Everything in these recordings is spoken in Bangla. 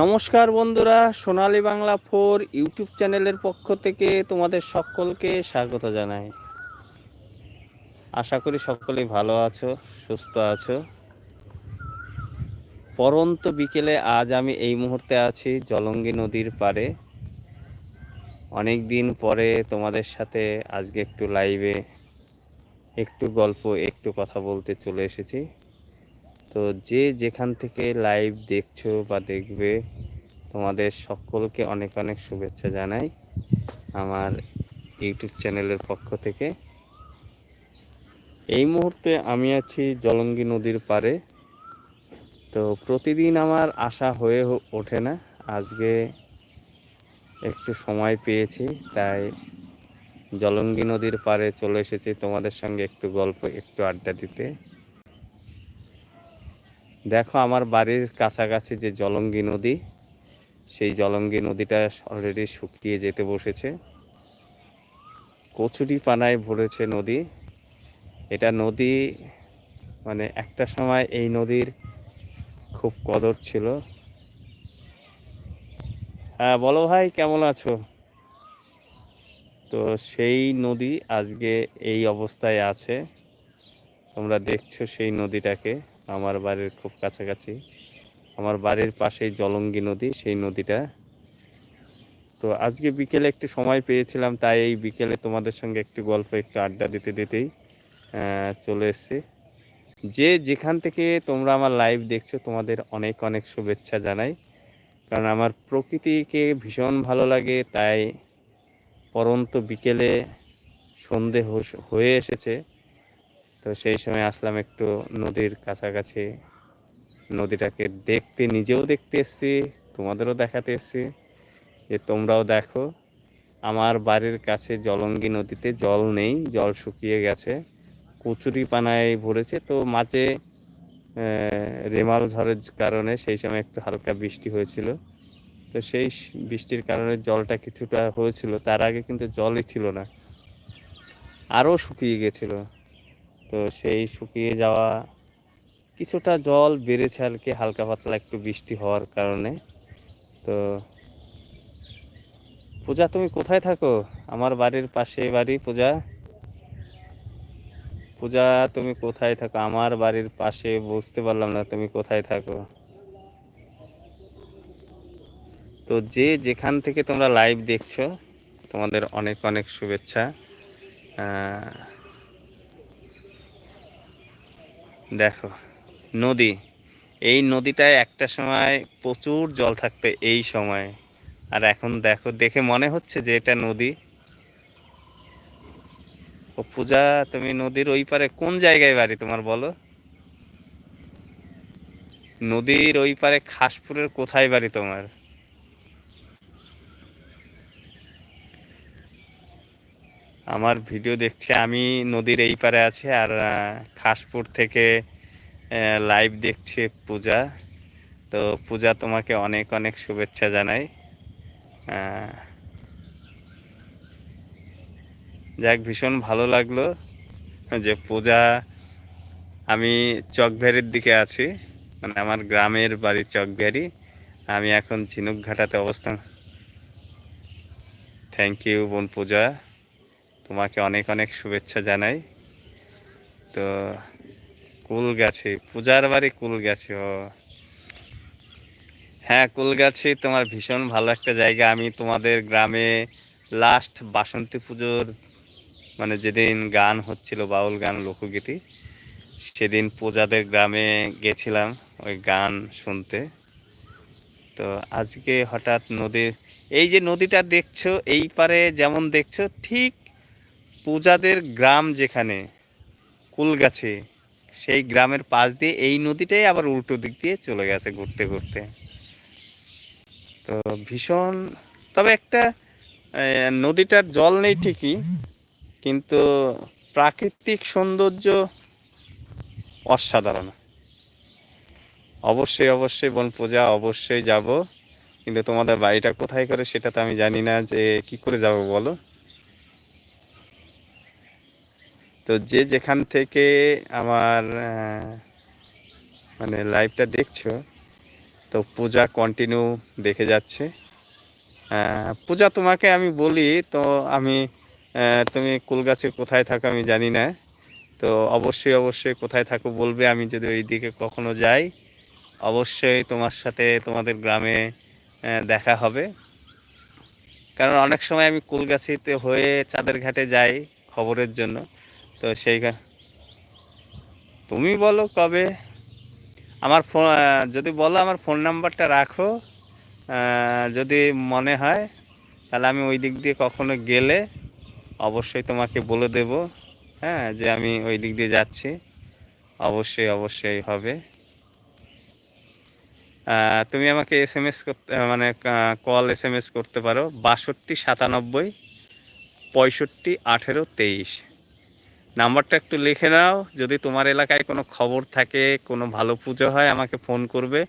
নমস্কার বন্ধুরা, সোনালী বাংলা ফোর ইউটিউব চ্যানেলের পক্ষ থেকে তোমাদের সকলকে স্বাগত জানাই। আশা করি সকলেই ভালো আছো, সুস্থ আছো। পরন্ত বিকেলে আজ আমি এই মুহূর্তে আছি জলঙ্গি নদীর পাড়ে। অনেক দিন পরে তোমাদের সাথে আজকে একটু লাইভে একটু গল্প, একটু কথা বলতে চলে এসেছি। তো যে যেখান থেকে লাইভ দেখছ বা দেখবে, তোমাদের সকলকে অনেক অনেক শুভেচ্ছা জানাই আমার ইউটিউব চ্যানেলের পক্ষ থেকে। এই মুহূর্তে আমি আছি জলঙ্গি নদীর পারে তো প্রতিদিন আমার আশা হয়ে ওঠে না। আজকে একটু সময় পেয়েছি, তাই জলঙ্গি নদীর পাড়ে চলে এসেছি তোমাদের সঙ্গে একটু গল্প, একটু আড্ডা দিতে। দেখো আমার বাড়ির কাছাকাছি যে জলঙ্গি নদী, সেই জলঙ্গি নদীটা অলরেডি শুকিয়ে যেতে বসেছে। কচুরি পানায় ভরেছে নদী। এটা নদী মানে একটা সময় এই নদীর খুব কদর ছিল। হ্যাঁ বলো ভাই, কেমন আছো? তো সেই নদী আজকে এই অবস্থায় আছে। তোমরা দেখছ সেই নদীটাকে। আমার বাড়ির খুব কাছাকাছি। আমার বাড়ির পাশেই জলঙ্গি নদী, সেই নদীটা। তো আজকে বিকেলে একটু সময় পেয়েছিলাম, তাই এই বিকেলে তোমাদের সঙ্গে একটু গল্প, একটু আড্ডা দিতে দিতেই চলে এসেছি। যে যেখান থেকে তোমরা আমার লাইভ দেখছ, তোমাদের অনেক অনেক শুভেচ্ছা জানাই। কারণ আমার প্রকৃতিকে ভীষণ ভালো লাগে, তাই পরন্ত বিকেলে সন্ধে হয়ে এসেছে। তো সেই সময় আসলাম একটু নদীর কাছাকাছি। নদীটাকে দেখতে, নিজেও দেখতে এসছি, তোমাদেরও দেখাতে এসছি যে তোমরাও দেখো। আমার বাড়ির কাছে জলঙ্গি নদীতে জল নেই, জল শুকিয়ে গেছে, কচুরি পানায় ভরেছে, তো মাঝে রেমাল ঝড়ের কারণে সেই সময় একটু হালকা বৃষ্টি হয়েছিল। তো সেই বৃষ্টির কারণে জলটা কিছুটা হয়েছিল, তার আগে কিন্তু জলই ছিল না, আরও শুকিয়ে গেছিল। তো সেই শুকিয়ে যাওয়া কিছুটা জল বেড়েছে আর কি, হালকা পাতলা একটু বৃষ্টি হওয়ার কারণে। তো পূজা, তুমি কোথায় থাকো? আমার বাড়ির পাশে বাড়ি পূজা। পূজা, তুমি কোথায় থাকো? আমার বাড়ির পাশে বুঝতে পারলাম না, তুমি কোথায় থাকো? তো যে যেখান থেকে তোমরা লাইভ দেখছ, তোমাদের অনেক অনেক শুভেচ্ছা। দেখো, নদী। এই নদীটায় একটা সময় প্রচুর জল থাকতো এই সময়। আর এখন দেখো, দেখে মনে হচ্ছে যে এটা নদী। ও পূজা, তুমি নদীর ওই পারে কোন জায়গায় বাড়ি তোমার বলো? নদীর ওই পারে খাসপুরের কোথায় বাড়ি তোমার? আমার ভিডিও দেখছি, আমি নদীর এই পারে আছি আর খাসপুর থেকে লাইভ দেখছে পূজা। তো পূজা তোমাকে অনেক অনেক শুভেচ্ছা জানাই। যাক, ভীষণ ভালো লাগল যে পূজা, আমি চকভ্যারির দিকে আছি মানে আমার গ্রামের বাড়ি চকভ্যারি আমি এখন ঝিনুক ঘাটাতে অবস্থান। থ্যাংক ইউ বোন পূজা। তোমাকে অনেক অনেক শুভেচ্ছা জানাই। তো কুল গাছে পূজার বাড়ি কুল গাছে ও। হ্যাঁ কুল গাছে তোমার ভীষণ ভালো একটা জায়গা। আমি তোমাদের গ্রামে লাস্ট বাসন্তী পুজোর মানে যেদিন গান হচ্ছিল, বাউল গান, লোকগীতি, সেদিন পূজাদের গ্রামে গেছিলাম ওই গান শুনতে। তো আজকে হঠাৎ নদীর, এই যে নদীটা দেখছ, এই পারে যেমন দেখছ, ঠিক পূজাদের গ্রাম যেখানে, কুলগাছে, সেই গ্রামের পাশ দিয়ে এই নদীটাই আবার উল্টো দিক দিয়ে চলে গেছে ঘুরতে ঘুরতে। তো ভীষণ, তবে একটা নদীটার জল নেই ঠিকই, কিন্তু প্রাকৃতিক সৌন্দর্য অসাধারণ। অবশ্যই অবশ্যই বোন পূজা অবশ্যই যাব, কিন্তু তোমাদের বাড়িটা কোথায় করে সেটা তো আমি জানি না যে কি করে যাব বলো? তো যে যেখান থেকে আমার মানে লাইভটা দেখছ, তো পূজা কন্টিনিউ দেখে যাচ্ছে। পূজা তোমাকে আমি বলি, তো আমি তুমি কুলগাছে কোথায় থাকো আমি জানি না। তো অবশ্যই অবশ্যই কোথায় থাকো বলবে, আমি যদি ওই দিকে কখনো যাই, অবশ্যই তোমার সাথে তোমাদের গ্রামে দেখা হবে। কারণ অনেক সময় আমি কুলগাছিতে হয়ে চাঁদের ঘাটে যাই খবরের জন্য। তো সেই তুমি বলো কবে? আমার ফোন যদি বলো আমার ফোন নাম্বারটা রাখো যদি মনে হয়, তাহলে আমি ওই দিক দিয়ে কখনো গেলে অবশ্যই তোমাকে বলে দেব হ্যাঁ যে আমি ওই দিক দিয়ে যাচ্ছি। অবশ্যই অবশ্যই হবে। তুমি আমাকে এস এম এস করতে মানে কল এস এম এস করতে পারো। বাষট্টি সাতানব্বই, পঁয়ষট্টি, আঠেরো, তেইশ। নাম্বারটা একটু লিখে নাও। যদি তোমার এলাকায় কোনো খবর থাকে, কোনো ভালো পুজো হয়, আমাকে ফোন করবে।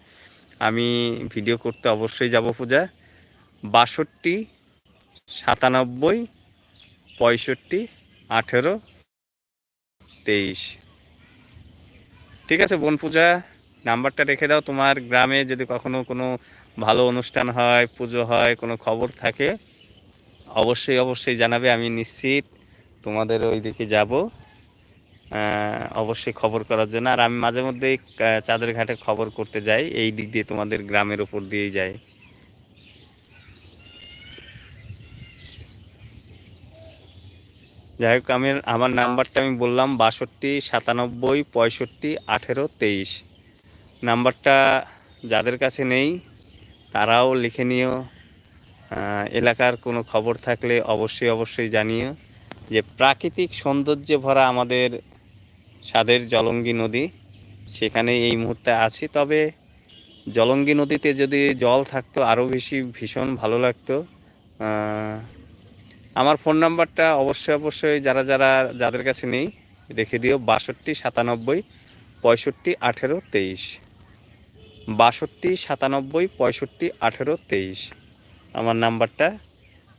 আমি ভিডিও করতে অবশ্যই যাব পূজা। বাষট্টি, সাতানব্বই, পঁয়ষট্টি, আঠেরো, তেইশ। ঠিক আছে বোন পূজা, নাম্বারটা রেখে দাও। তোমার গ্রামে যদি কখনো কোনো ভালো অনুষ্ঠান হয়, পুজো হয়, কোনো খবর থাকে, অবশ্যই অবশ্যই জানাবে। আমি নিশ্চিত তোমাদের ওই দিকে যাব অবশ্যই খবর করার জন্য। আর আমি মাঝে মধ্যেই আহ, চাঁদের ঘাটে খবর করতে যাই। এই দিক দিয়ে তোমাদের গ্রামের উপর দিয়েই যাই। যাই হোক আমি আমার নাম্বারটা আমি বললাম বাষট্টি সাতানব্বই পঁয়ষট্টি আঠেরো তেইশ। নাম্বারটা যাদের কাছে নেই তারাও লিখে নিও। এলাকার কোনো খবর থাকলে অবশ্যই অবশ্যই জানিও। যে প্রাকৃতিক সৌন্দর্যে ভরা আমাদের স্বাদের জলঙ্গি নদী, সেখানে এই মুহূর্তে আছি। তবে জলঙ্গি নদীতে যদি জল থাকতো, আরও বেশি ভীষণ ভালো লাগতো। আমার ফোন নাম্বারটা অবশ্যই অবশ্যই যারা যারা যাদের কাছে নেই রেখে দিও। বাষট্টি সাতানব্বই পঁয়ষট্টি আঠেরো তেইশ। বাষট্টি সাতানব্বই পঁয়ষট্টি আঠেরো তেইশ। আমার নাম্বারটা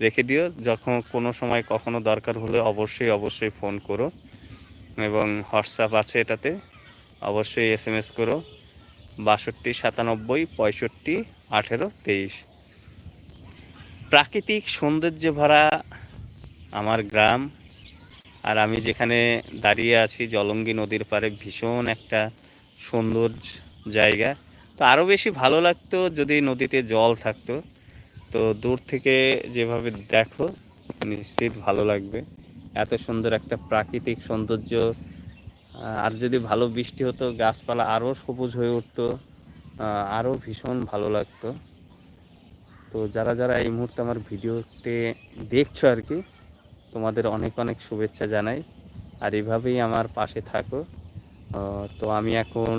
রেখে দিও। যখন কোনো সময় কখনো দরকার হলে অবশ্যই অবশ্যই ফোন করো এবং হোয়াটসঅ্যাপ আছে এটাতে। অবশ্যই এস এম এস করো। বাষট্টি, সাতানব্বই, পঁয়ষট্টি, আঠেরো, তেইশ। প্রাকৃতিক সৌন্দর্যে ভরা আমার গ্রাম আর আমি যেখানে দাঁড়িয়ে আছি, জলঙ্গি নদীর পারে ভীষণ একটা সুন্দর জায়গা। তো আরও বেশি ভালো লাগতো যদি নদীতে জল থাকতো। তো দূর থেকে যেভাবে দেখো, নিশ্চিত ভালো লাগবে। এত সুন্দর একটা প্রাকৃতিক সৌন্দর্য। আর যদি ভালো বৃষ্টি হতো, গাছপালা আরও সবুজ হয়ে উঠতো আরও ভীষণ ভালো লাগতো। তো যারা যারা এই মুহূর্তে আমার ভিডিওতে দেখছ আর কি, তোমাদের অনেক অনেক শুভেচ্ছা জানাই। আর এভাবেই আমার পাশে থাকো। তো আমি এখন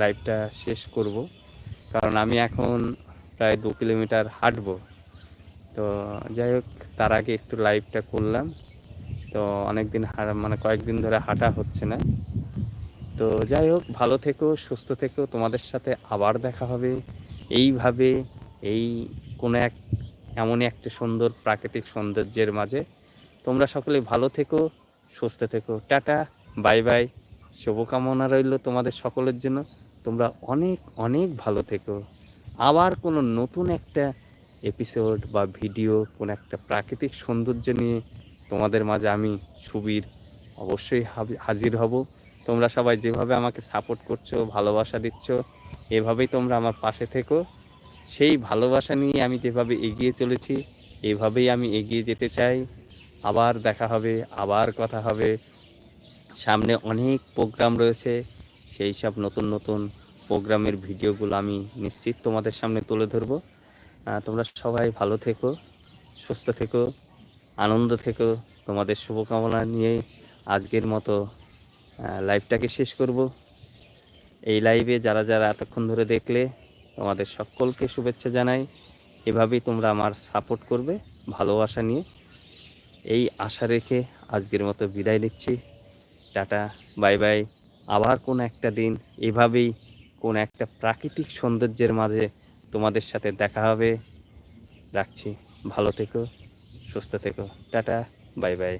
লাইভটা শেষ করব। কারণ আমি এখন প্রায় দু কিলোমিটার হাঁটবো। তো যাই হোক, তার আগে একটু লাইভটা করলাম। তো অনেক দিন মানে কয়েকদিন ধরে হাঁটা হচ্ছে না। তো যাই হোক, ভালো থেকো, সুস্থ থেকো। তোমাদের সাথে আবার দেখা হবে। এইভাবে, এই কোনো এক, এমনই একটা সুন্দর প্রাকৃতিক সৌন্দর্যের মাঝে। তোমরা সকলে ভালো থেকো, সুস্থ থেকো। Tata, bye bye. শুভকামনা রইল তোমাদের সকলের জন্য। তোমরা অনেক অনেক ভালো থেকো। আবার কোনো নতুন একটা এপিসোড বা ভিডিও কোনো একটা প্রাকৃতিক সৌন্দর্য নিয়ে তোমাদের মাঝে আমি সুবীর অবশ্যই হাজির হব। তোমরা সবাই যেভাবে আমাকে সাপোর্ট করছ, ভালোবাসা দিচ্ছ, এভাবেই তোমরা আমার পাশে থেকো। সেই ভালোবাসা নিয়ে আমি যেভাবে এগিয়ে চলেছি, এভাবেই আমি এগিয়ে যেতে চাই। আবার দেখা হবে, আবার কথা হবে। সামনে অনেক প্রোগ্রাম রয়েছে, সেই সব নতুন নতুন প্রোগ্রামের ভিডিওগুলো আমি নিশ্চিত তোমাদের সামনে তুলে ধরবো। তোমরা সবাই ভালো থেকো, সুস্থ থেকো, আনন্দ থেকো। তোমাদের শুভকামনা নিয়ে আজকের মতো লাইভটাকে শেষ করব। এই লাইভে যারা যারা এতক্ষণ ধরে দেখলে, তোমাদের সকলকে শুভেচ্ছা জানাই। এভাবেই তোমরা আমার সাপোর্ট করবে, ভালোবাসা নিয়ে। এই আশা রেখে আজকের মতো বিদায় নিচ্ছি। Tata, bye bye. আবার কোন একটা দিন এভাবেই কোন একটা প্রাকৃতিক সৌন্দর্যের মাঝে তোমাদের সাথে দেখা হবে। রাখছি। ভালো থেকো, সুস্থ থেকো। Tata, bye bye.